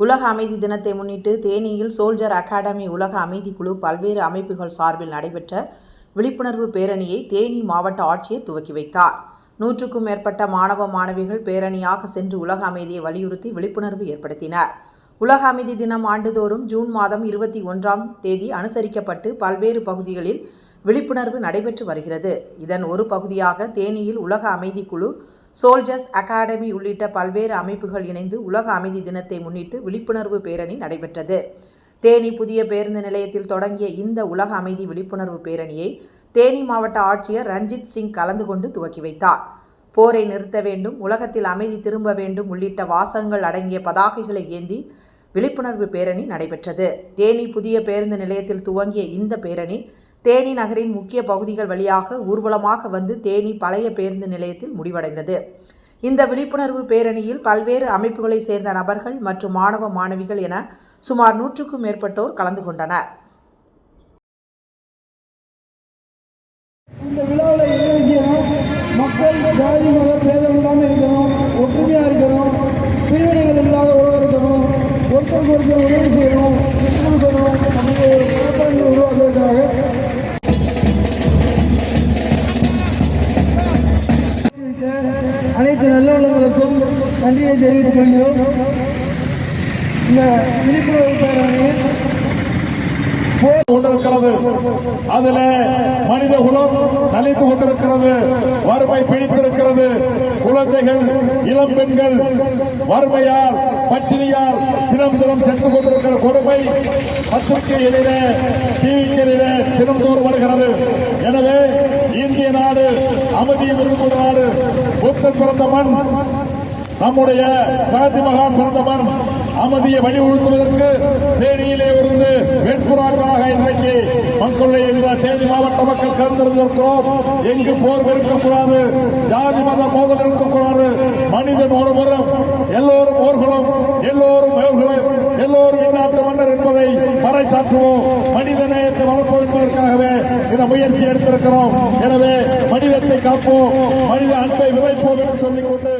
உலக அமைதி தினத்தை முன்னிட்டு தேனியில் சோல்ஜர் அகாடமி உலக அமைதி குழு பல்வேறு அமைப்புகள் சார்பில் நடைபெற்ற விழிப்புணர்வு பேரணியை தேனி மாவட்ட ஆட்சியர் துவக்கி வைத்தார். நூற்றுக்கும் மேற்பட்ட மாணவ மாணவிகள் பேரணியாக சென்று உலக அமைதியை வலியுறுத்தி விழிப்புணர்வு ஏற்படுத்தினர். உலக அமைதி தினம் ஆண்டுதோறும் ஜூன் மாதம் இருபத்தி ஒன்றாம் தேதி அனுசரிக்கப்பட்டு பல்வேறு பகுதிகளில் விழிப்புணர்வு நடைபெற்று வருகிறது. இதன் ஒரு பகுதியாக தேனியில் உலக அமைதி குழு சோல்ஜர்ஸ் அகாடமி உள்ளிட்ட பல்வேறு அமைப்புகள் இணைந்து உலக அமைதி தினத்தை முன்னிட்டு விழிப்புணர்வு பேரணி நடைபெற்றது. தேனி புதிய பேருந்து நிலையத்தில் தொடங்கிய இந்த உலக அமைதி விழிப்புணர்வு பேரணியை தேனி மாவட்ட ஆட்சியர் ரஞ்சித் சிங் கலந்து கொண்டு துவக்கி வைத்தார். போரை நிறுத்த வேண்டும் உலகத்தில் அமைதி திரும்ப வேண்டும் உள்ளிட்ட வாசகங்கள் அடங்கிய பதாகைகளை ஏந்தி விழிப்புணர்வு பேரணி நடைபெற்றது. தேனி புதிய பேருந்து நிலையத்தில் துவங்கிய இந்த பேரணி தேனி நகரின் முக்கிய பகுதிகள் வழியாக ஊர்வலமாக வந்து தேனி பழைய பேருந்து நிலையத்தில் முடிவடைந்தது. இந்த விழிப்புணர்வு பேரணியில் பல்வேறு அமைப்புகளை சேர்ந்த நபர்கள் மற்றும் மாணவ மாணவிகள் என சுமார் நூற்றுக்கும் மேற்பட்டோர் கலந்து கொண்டனர். இந்த விழாவில் மக்கள் ஜாதி மத அனைத்து நல்லுள்ளங்களுக்கும் நன்றியை தெரிவித்துக் கொள்கிறோம். இந்த விழிப்புணர்வு பேரணியில் கொண்டிருக்கிறது. அதுல மனித குலம் நலிந்து கொண்டிருக்கிறது. வறுமை பிடித்திருக்கிறது. குழந்தைகள் இளம் பெண்கள் வறுமையால் பட்டினியால் தினம் தினம் சென்று கொண்டிருக்கிற கொடுமை பத்திரிகைகளில டிவிகளில தினந்தோறும் வருகிறது. எனவே இந்திய நாடு அமைதியை விரும்புகிற நாடு புத்தன் பிறந்த மண் நம்முடைய காந்தி மகான் பிறந்தவன் அமைதியை வலியுறுத்துவதற்கு தேனியிலே இருந்து வெண்புறாக்களாக இன்றைக்கு மக்களுடைய இந்த தேனி மாவட்ட மக்கள் கலந்திருந்திருக்கிறோம். எங்கு போர் இருக்கக்கூடாது ஜாதி மத மோதல் இருக்கக்கூடாது மனிதன் ஒருவரும் எல்லோரும் ஓர்களும் எல்லோரும் மேல்களும் எல்லோரும் இந்நாட்டு மன்னர் என்பதை பறைசாற்றுவோம். மனித நேயத்தை வளர்ப்போம் என்பதற்காகவே இந்த முயற்சி எடுத்திருக்கிறோம். எனவே மனித காப்போம். மனித அன்பை விதைப்போம் என்று சொல்லிக்கொண்டு